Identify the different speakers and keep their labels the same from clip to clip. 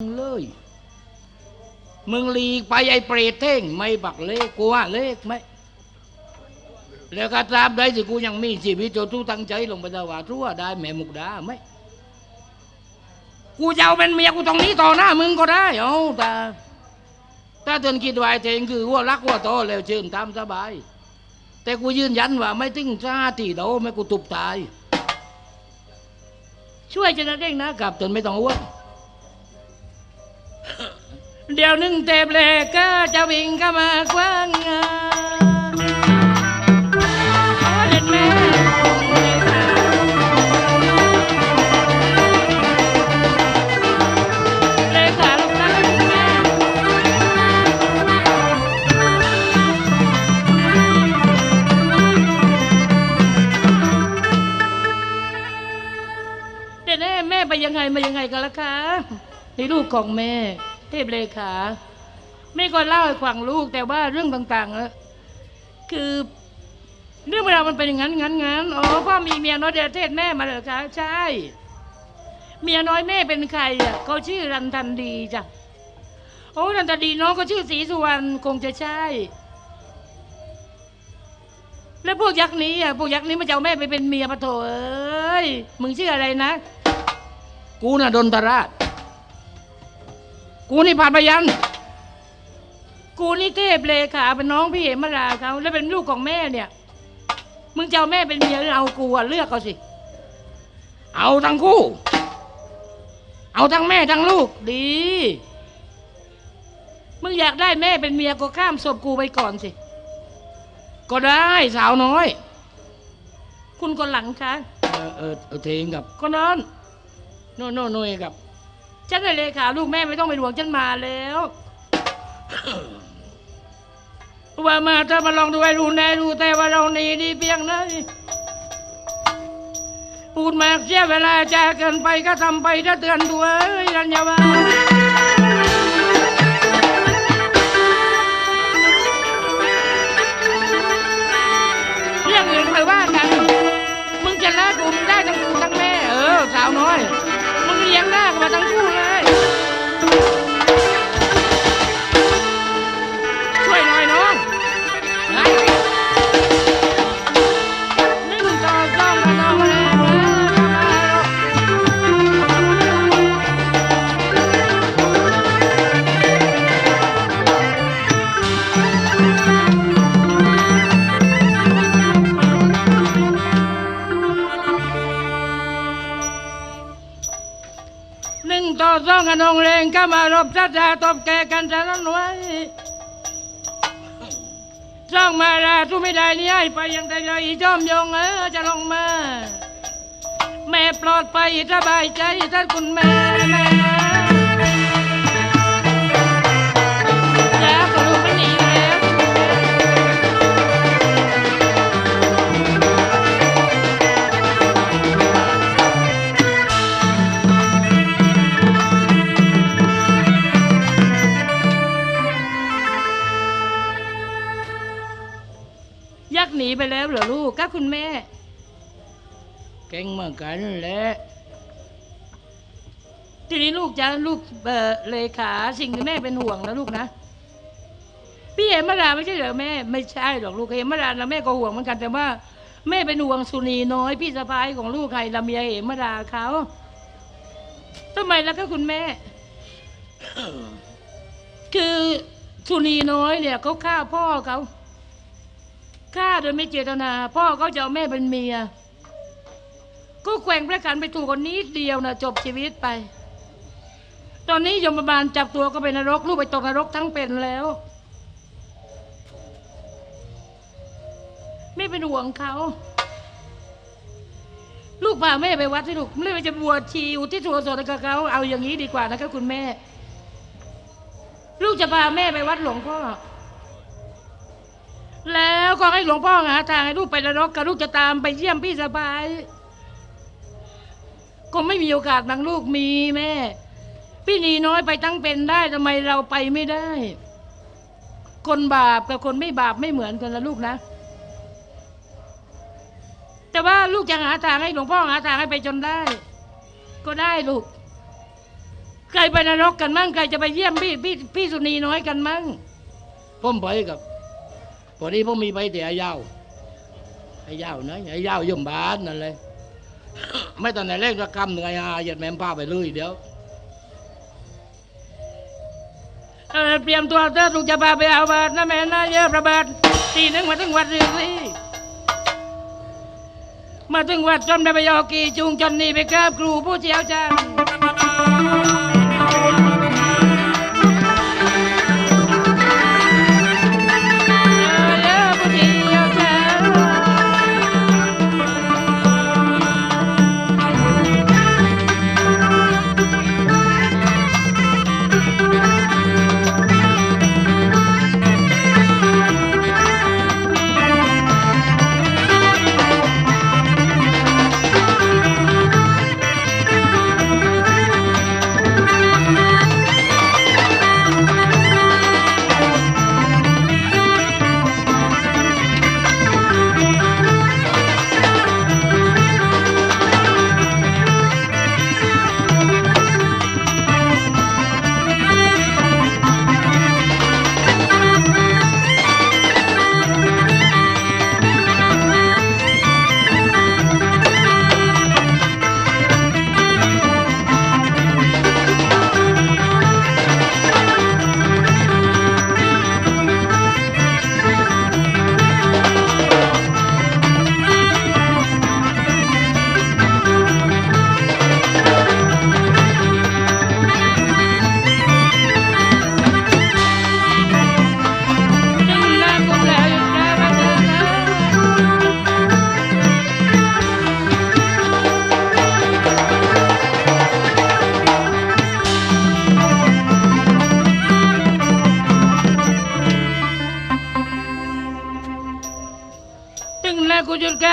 Speaker 1: เลย มึงหลีกไปไอ้เปรตเท่ง ไม่บักเลขกูว่าเลขไหมแล้วก็ตาบใดที่กูยังมีชีวิตจนทุตั้งใจลงไปตว่าทั่วได้แม่มุกดาไหมกูจะเอาเป็นเมียกูตรงนี้ต่อหน้ามึงก็ได้เอาแต่ถ้าเตือนคิดไว้เองคือว่ารักว่าโตแล้วเชิญตามสบาย แต่กูยืนยันว่าไม่ติ้งซาตีโดไม่กูตุบตาย ช่วยจะนะเด้งนะครับจนไม่ต้องอ้วน เดี๋ยวหนึ่งเตบเลยก็จะวิ่งเข้ามากว้างงาเด็ดแม่เลขาลูกแม่แม่ไปยังไงมายังไงกันล่ะคะในลูกของแม่ เทพเลขาแม่ก็เล่าให้ฟังลูกแต่ว่าเรื่องต่างๆอะคือเรื่องเวลาวมันเป็นอย่างนั้นงั้นงั้นอ๋อพ่อมีเมียน้อยเดชเทศแม่มาเหรอคะใช่ เมียน้อยแม่เป็นใครอะเขาชื่อรันทันดีจ้ะโอ้รันทันดีน้องก็ชื่อศรีสุวรรณคงจะใช่ แล้วพวกยักษ์นี้อะพวกยักษ์นี้มันจะเอาแม่ไปเป็นเมียปะโถเอ้ยมึงชื่ออะไรนะ กูน่ะดนตราช กูนี่ผ่านพยันกูนี่เทพเลขาเป็นน้องพี่เหมราเขาแล้วเป็นลูกของแม่เนี่ย มึงจะเอาแม่เป็นเมียหรือเอากูอะเลือกเอาสิ เอาทั้งคู่ เอาทั้งแม่ทั้งลูกดี มึงอยากได้แม่เป็นเมียก็ข้ามศพกูไปก่อนสิ ก็ได้สาวน้อย คุณคนหลังคะเออเออเออเทงกับคนนั้นโน่นโน่นโน่นกับ ฉันเลยเลขาลูกแม่ไม่ต้องไปห่วงฉันมาแล้ว ว่ามาเธอมาลองดูไอ้รูแน่ดูแต่ว่าเรานี่ดีเพียงไหนพูดมากเสียเวลาจะเกินไปก็ทำไปถ้าเตือนตัวเอ้ยรัญญาวา ลี้ยง น้องเลงก็มารบชัดชาตบแกกันจะนั้นไว้จ้องมาลาทุไม่ได้นี่ให้ไปยังแต่เลยจอมยงเออจะลงมา แม่ปลอดภัยสบายใจท่านคุณแม่แม่ คุณแม่ เก่งเหมือนกันแหละทีนี้ลูกจะลูกเอ่อเลขาสิ่งที่แม่เป็นห่วงนะลูกนะพี่เอ็มมาดาไม่ใช่เหรอแม่ไม่ใช่หรอกลูกเอ็มมาดานะแม่ก็ห่วงเหมือนกันแต่ว่า แม่เป็นห่วงสุนีน้อย พี่สะพ้ายของลูกใครละเมียเอ็มมาดาเขาทำไมล่ะก็คุณแม่ คือสุนีน้อยเนี่ยเขาฆ่าพ่อเขา ฆ่าโดยไม่เจตนา พ่อเขาจะเอาแม่เป็นเมีย ก็แกว่งประกันไปถูกคนนี้เดียวนะจบชีวิตไป ตอนนี้ยมบาลจับตัวก็ไปนรกลูกไปตกนรกทั้งเป็นแล้วไม่เป็นห่วงเขาลูกพาแม่ไปวัดที่ลูกไม่ได้จะบวชชีอุที่ตัวสดกับเขาเอาอย่างนี้ดีกว่านะคะคุณแม่ ลูกจะพาแม่ไปวัดหลวงพ่อ แล้วก็ให้หลวงพ่อหาทางให้ลูกไปนรกกับลูกจะตามไปเยี่ยมพี่สะพ้ายคงไม่มีโอกาสบางลูกมีแม่ พี่นีน้อยไปตั้งเป็นได้ทำไมเราไปไม่ได้ คนบาปกับคนไม่บาปไม่เหมือนกันนะลูกนะ แต่ว่าลูกจะหาทางให้หลวงพ่อหาทางให้ไปจนได้ ก็ได้ลูกใครไปนรกกันมั่งใครจะไปเยี่ยมพี่พี่พี่สุนีน้อยกันมั่งผมไปกับ พอดีผมมีไปแต่ไอ้ยาวไอ้ยาวนะไอ้ยาวยมบานนั่นเลยไม่ตอนไหนเล่นระกำหนึ่งไอ้ฮาเหยัดแมมพาไปเลยเดี๋ยวเตรียมตัวเธอถูกจะพาไปเอาบาทนะแม่นะเยอะประบาทตีหนึ่งมาถึงวัดเรืองสิมาถึงวัดจอมได้ไปยอกีจูงจนนี่ไปกราบครูผู้เชี่ยวชาญ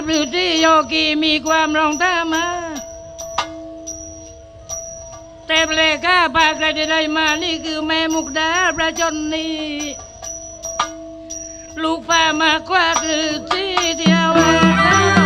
Speaker 1: บหรือที่โยกีมีความรองท่ามาแต่เปลก้าปากใครจะได้มานี่คือแม่มุกดาประจนนี่ลูกฟ้ามากกว่าคือที่เดียว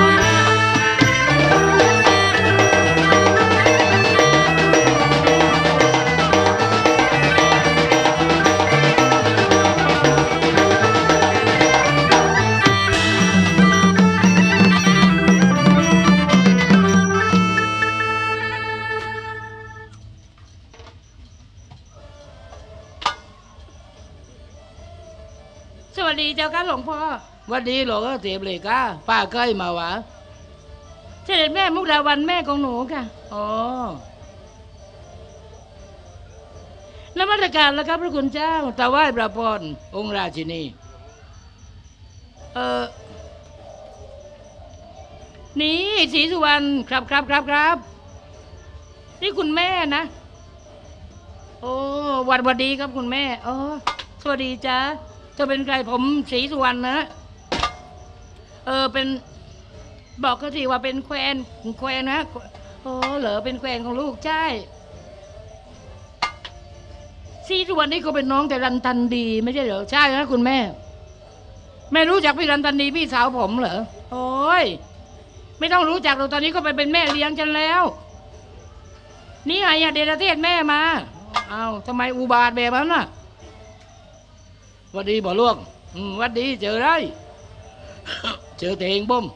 Speaker 1: วัด
Speaker 2: ดีหรอกเสียบเลยก้าป้าเคยมาวะ
Speaker 1: เสด็จแม่มุกดาวันแม่ของหนูค่ะ
Speaker 2: อ๋อน
Speaker 1: มัสการแล้วครับพระคุณเจ้า
Speaker 2: ถวายพระพรองค์ราชินี
Speaker 1: เออนี่ศรีสุวรรณครับครับครับครับ นี่คุณแม่นะ โอ้หวัดหวัดดีครับคุณแม่อ๋อสวัสดีจ้าเธอเป็นใครผมศรีสุวรรณนะ เออเป็นบอกเขาทีว่าเป็นแควนแควนนะโอ้เหรอเป็นแควนของลูกใช่ศรีสุวรรณนี่เขาเป็นน้องแต่รันตันดีไม่ใช่เหรอใช่นะคุณแม่ แม่รู้จักพี่รันตันดีพี่สาวผมเหรอโอ้ยไม่ต้องรู้จักหรอกตอนนี้ก็ไปเป็นแม่เลี้ยงฉันแล้ว นี่ไงอะเดลเทศแม่มาเอาทำไมอุบาทแบบนั้นน่ะ
Speaker 2: วัดดีบ่ลวงอืมวัดดีเจอไร เจอเตงบ่ม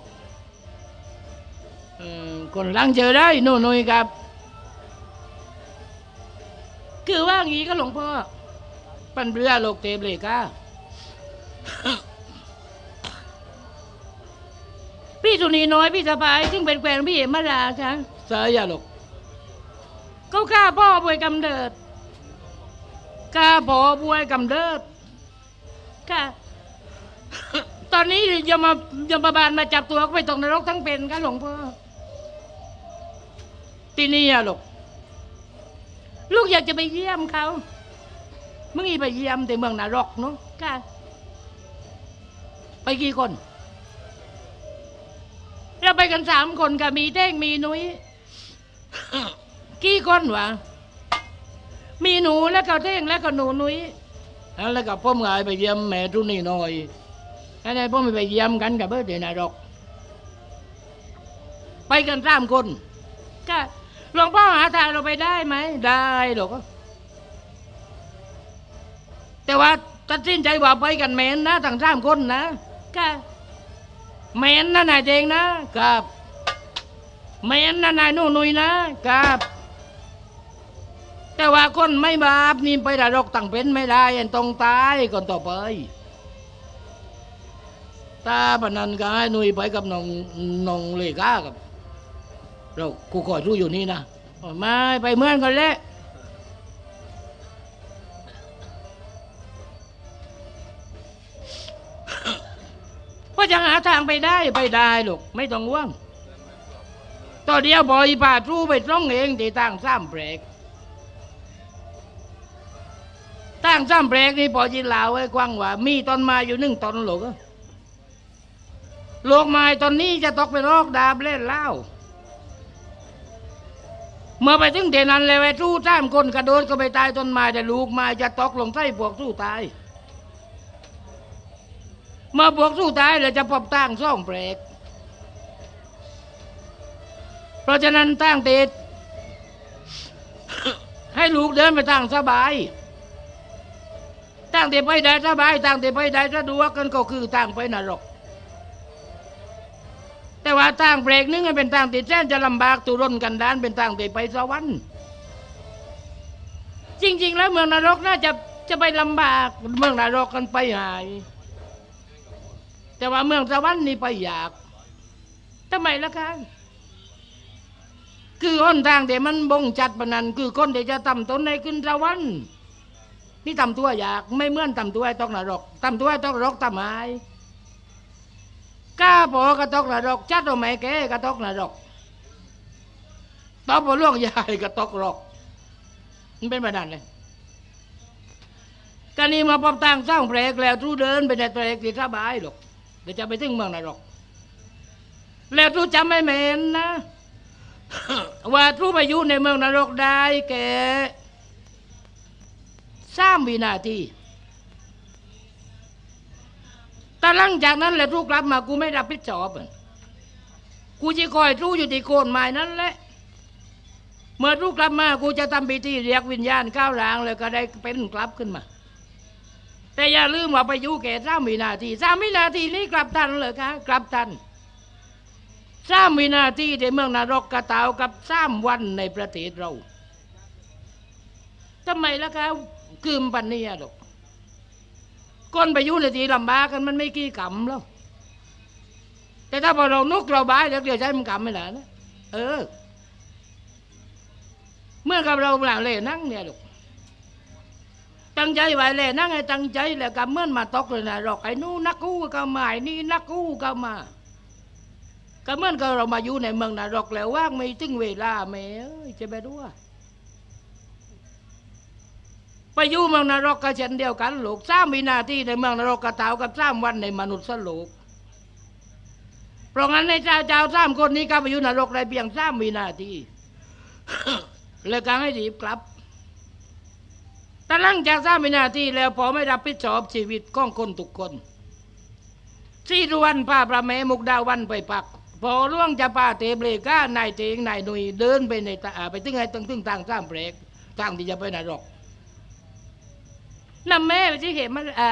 Speaker 2: คนลังเจอได้โน่นนครับ
Speaker 1: คือว่างี้ก็หลวงพ่อ
Speaker 2: ปันเรือโลกเตบเลยก้า
Speaker 1: พี่สุนีน้อยพี่สบาย ซึ่งเป็นแฟนพี่เอมาราค่ะ
Speaker 2: เสียลูก
Speaker 1: เขาฆ่าพ่อบวยกำเนิดฆ่าพ่อบวยกำเนิดค่ะ นนี้ยมายมบาลมาจับตัวเขาไปตกนรกทั้งเป็นค่ะหลวงพ่อ
Speaker 2: ที่นี่อะลูก
Speaker 1: ลูกอยากจะไปเยี่ยมเขาเมึ
Speaker 2: งอีไปเยี่ยมแต่เมืองนรกเนาะ
Speaker 1: ค่ะ
Speaker 2: ไปกี่คน
Speaker 1: เราไปกันสามคนค่ะมีเท่งมีนุ้ยกี่คนวะมีหนูแล้วก็เท่งแล้วก็หนูนุ้ย
Speaker 2: แล้วก็พ่อมายไปเยี่ยมแม่ทุนี่หน่อย อันนี้พ่อมไปเยี่ยมกันกับเบิร์ดเดนนรกไปกันสามคน
Speaker 1: ค่ะหลวงพ่อหาทางเราไปได้ไหม ได้หรอกแต่ว่าตัดสินใจว่าไปกันแมนนะทั้งสามคนนะค่ะแมนนะนายเจงนะครับแมนนะนายนู่นุยนะครับ แต่ว่าคนไม่บาปนี่ไปนรกตั้งเป็นไม่ได้อันต้องตายก่อนต่อไป ตาปนันก็ให้หนุยไปกับน้องน้องเลก้ากับ เรากูคอยรู้อยู่นี่นะไม่ไปเมือนกันแหละว่าจะหาทางไปได้ไปได้ลูกไม่ต้องห่วงต่อเดียวบอยป่าทรูไปตรงเองที่ตั้งซ้ำเบรกตั้งซ้ำเบรกนี่พอจินลาวไว้กว้างว่า มีต้นม้อยู่หนึ่งต้นหลกอะ โลกไม้ตอนนี้จะตกเป็นโรคดาบเล่นเหล้าเมื่อไปถึงเดนันเลยไปสู้สามคนกระโดดก็ไปตายต้นไม้แต่ลูกไม้จะตกลงใส่พวกสู้ตาย เมื่อพวกสู้ตายเลยจะพบตั้งซ่องเปรกเพราะฉะนั้นตั้งติดให้ลูกเดินไปตั้งสบายตั้งแต่ไปได้สบายตั้งแต่ไปได้สะดวกกันก็คือตั้งไปนรก แต่ว่าทางเบรกนึงมันเป็นทางติดแจ้นจะลำบากตุรนกันดานเป็นทางติดไปสวรรค์จริง ๆ แล้วเมืองนรกน่าจะจะไปลำบากเมืองนรกกันไปหาย แต่ว่าเมืองสวรรค์นี่ไปอยากทำไมล่ะคะคือหนทางแต่มันบ่งจัดปนันคือคนที่จะทำตนในขึ้นสวรรค์นี่ทำตัวอยากไม่เมื่อนทำตัวให้ตอกนรกทำตัวให้ตกนรกทำไม ก้าพอกระตกนรกจัดเอาไม่แกกระตกนรกตอบพอล่วงใหญ่กระตกรกมันเป็นแบบนั้นเลยกันนี้มาปอบต่างสร้างเปรกแล้วทูเดินไปในเปรกที่สบายหรอกเดี๋ยวจะไปถึงเมืองนรกแล้วทูจำไม่เหม็นนะ ว่าทูไปอยู่ในเมืองนรกได้แก่สามวินาที แต่หลังจากนั้นแหละทูกลับมากูไม่รับผิดชอบกูจะคอยทูอยู่ที่โคนไม้นั่นแหละเมื่อทูกลับมากูจะทำพิธีเรียกวิญญาณก้าวร้างเลยก็ได้เป็นกลับขึ้นมา แต่อย่าลืมว่าไปอยู่แก่สามวินาทีสามวินาทีนี้กลับทันเลยคะกลับทันสามวินาทีในเมืองนรกกระตาวกับสามวันในประเทศเราทำไมล่ะคะคืมปันเนียหรอก คนไปยู่ในที่ลำบากกันมันไม่กี่กำแล้ว แต่ถ้าพอเรานุกเราบายเดี๋ยวเดี๋ยวใช้มันกำไม่ได้นะเออ เมื่อกับเราเปล่าเล่นั่งเนี่ยลูกตั้งใจไว้เล่นั่งให้ตั้งใจแล้วกับเมื่อนมาตกเลยนะหรอกไอ้นู่นนักกู้ก็มาไอ้นี่นักกู้ก็มาก็เมื่อนกับเรามาอยู่ในเมืองนะหรกแล้วว่างไม่ถึงเวลาแม้จะไปดูว่า ไปอยู่เมืองนรกก็เช่นเดียวกันลูกสร้ามวินาทีในเมืองนรกกระเตากับสร้ามวันในมนุษย์สลูกเพราะงั้นในเจ้าเจ้าสร้ามคนนี้ก็ไปอยู่นรกได้เพียงสร้ามวินาทีเลยการให้รีบกลับแต่หลังจากสร้ามวินาทีแล้วพอไม่รับผิดชอบชีวิตของคนทุกคนสี่วันพาพระแม่มุกดาวันไปปัก พอล่วงจะพาเตเบลก้านายเตงนายหนุยเดินไปในตาไปถึงไอ้ตึงตึงทางสร้ามเปรกทางที่จะไปนรก นำแม่ไปที่เห็นมันอ่า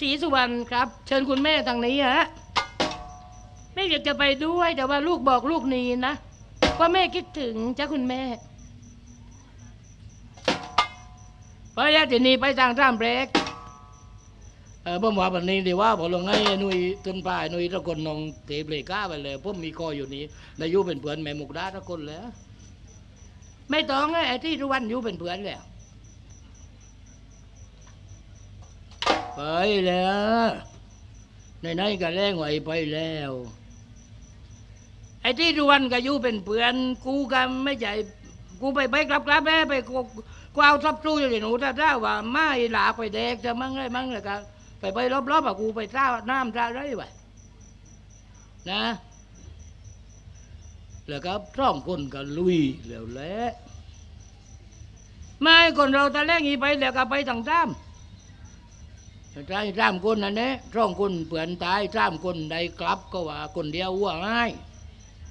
Speaker 1: ศรีสุวรรณครับ เชิญคุณแม่ทางนี้ฮะแม่อยากจะไปด้วยแต่ว่าลูกบอกลูกหนีนะว่าแม่คิดถึงจ้าคุณแม่เพราะยาจะหนีไปทางท่ามเบรกเออผมว่าวันนี้ดีว่าบอกลงให้หนุ่ยตุนป่ายหนุ่ยตะคนนองเตะเบรก้าไปเลยผมมีคออยู่นี้นายยุเป็นเพื่อนแม่มุกดาตะคนแล้ว ไม่ต้องไอ้ที่ทุกวันอยุเป็นเพื่อนแล้ว ไปแล้วในไหนๆก็แรงไหวไปแล้ว ไอ้ที่ดวนก็อยู่เป็นเพื่อน กูก็ไม่ใช่กูไปไปกลับกลับแม่ไปกูกูเอาทับตู้อยู่ในหนูถ้าถ้าว่าไม่หลาไปแดกจะมั่งไรมั่งเลยก็ไปไปรอบๆอะกูไปท่าน้ำท่าไรไว้นะแล้วก็ร่องคนก็ลุยแล้วแหละไม่คนเราตะแรกอีไปแล้วก็ไปทางซ้ำ ใช่สามคนนั่นเองสองคนเปื่อนตายสามคนได้กลับก็ว่าคนเดียวว่าง่าย